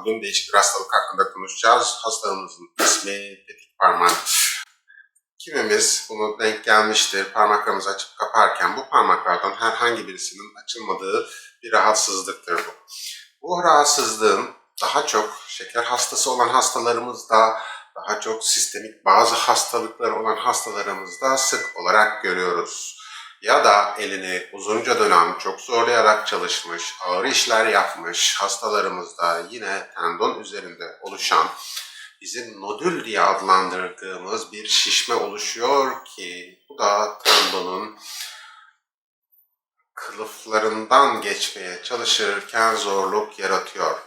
Bugün değişik bir hastalık hakkında konuşacağız. Hastalığımızın ismi tetik parmak. Kimimiz bunu denk gelmiştir. Parmaklarımızı açıp kaparken bu parmaklardan herhangi birisinin açılmadığı bir rahatsızlıktır bu. Bu rahatsızlığın daha çok şeker hastası olan hastalarımızda, daha çok sistemik bazı hastalıkları olan hastalarımızda sık olarak görüyoruz. Ya da elini uzunca dönem çok zorlayarak çalışmış, ağır işler yapmış hastalarımızda yine tendon üzerinde oluşan bizim nodül diye adlandırdığımız bir şişme oluşuyor ki bu da tendonun kılıflarından geçmeye çalışırken zorluk yaratıyor.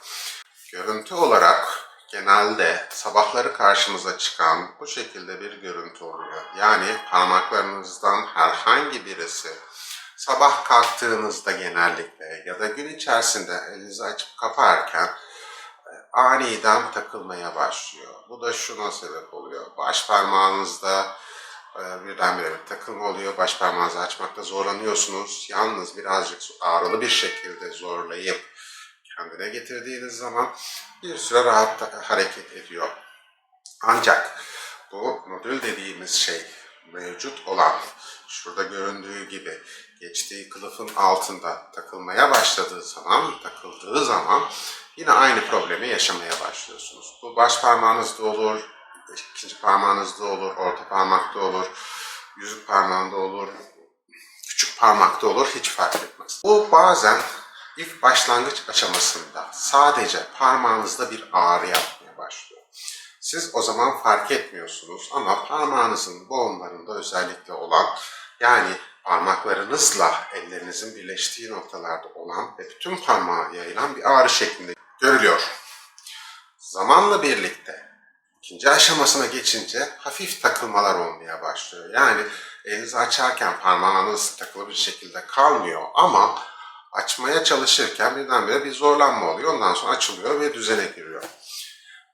Görüntü olarak genelde sabahları karşımıza çıkan bu şekilde bir görüntü oluyor. Yani parmaklarınızdan herhangi birisi sabah kalktığınızda genellikle ya da gün içerisinde elinizi açıp kaparken e, aniden takılmaya başlıyor. Bu da şuna sebep oluyor. Baş parmağınızda e, birdenbire bir takılma oluyor. Baş parmağınızı açmakta zorlanıyorsunuz. Yalnız birazcık ağrılı bir şekilde zorlayıp kendine getirdiğiniz zaman bir süre rahat hareket ediyor. Ancak bu modül dediğimiz şey mevcut olan şurada göründüğü gibi geçtiği kılıfın altında takılmaya başladığı zaman, takıldığı zaman yine aynı problemi yaşamaya başlıyorsunuz. Bu baş parmağınızda olur, ikinci parmağınızda olur, orta parmakta olur, yüzük parmağında olur, küçük parmakta olur hiç fark etmez. Bu bazen ilk başlangıç aşamasında sadece parmağınızda bir ağrı yapmaya başlıyor. Siz o zaman fark etmiyorsunuz ama parmağınızın boğumlarında özellikle olan yani parmaklarınızla ellerinizin birleştiği noktalarda olan ve bütün parmağa yayılan bir ağrı şeklinde görülüyor. Zamanla birlikte ikinci aşamasına geçince hafif takılmalar olmaya başlıyor. Yani elinizi açarken parmağınız takılı bir şekilde kalmıyor ama açmaya çalışırken birdenbire bir zorlanma oluyor. Ondan sonra açılıyor ve düzene giriyor.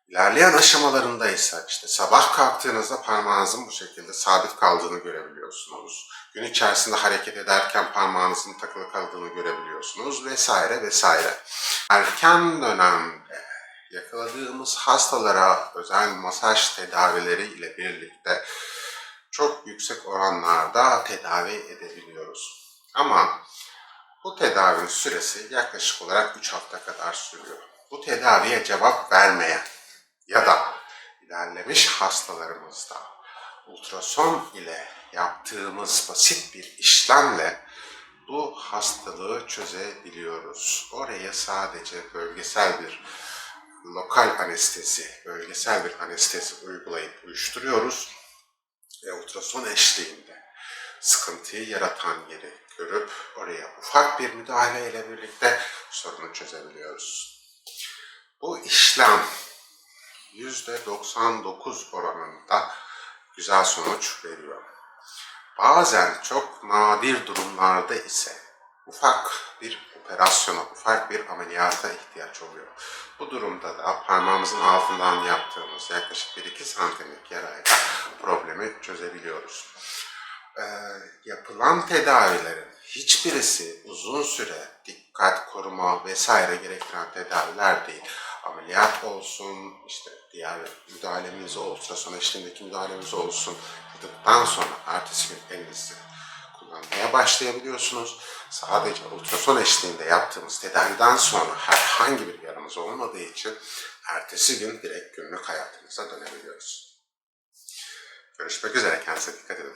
İlerleyen aşamalarında ise işte sabah kalktığınızda parmağınızın bu şekilde sabit kaldığını görebiliyorsunuz. Gün içerisinde hareket ederken parmağınızın takılı kaldığını görebiliyorsunuz vesaire vesaire. Erken dönemde yakaladığımız hastalara özel masaj tedavileri ile birlikte çok yüksek oranlarda tedavi edebiliyoruz. Ama bu tedavinin süresi yaklaşık olarak 3 hafta kadar sürüyor. Bu tedaviye cevap vermeyen ya da ilerlemiş hastalarımızda ultrason ile yaptığımız basit bir işlemle bu hastalığı çözebiliyoruz. Oraya sadece bölgesel bir lokal anestezi, bölgesel bir anestezi uygulayıp uyuşturuyoruz ve ultrason eşliğinde sıkıntıyı yaratan yeri görüp oraya ufak bir müdahale ile birlikte sorunu çözebiliyoruz. Bu işlem %99 oranında güzel sonuç veriyor. Bazen çok nadir durumlarda ise ufak bir operasyona, ufak bir ameliyata ihtiyaç oluyor. Bu durumda da parmağımızın altından yaptığımız yaklaşık 1-2 santimlik yarayla problemi çözebiliyoruz. Ee, yapılan tedavilerin hiçbirisi uzun süre dikkat, koruma vesaire gerektiren tedaviler değil. Ameliyat olsun, işte diğer müdahalemiz, ultrason eşliğindeki müdahalemiz olsun. Yaptıktan sonra ertesi gün elinizi kullanmaya başlayabiliyorsunuz. Sadece ultrason eşliğinde yaptığımız tedaviden sonra herhangi bir yaramız olmadığı için ertesi gün direkt günlük hayatınıza dönebiliyoruz. Görüşmek üzere, kendinize dikkat edin.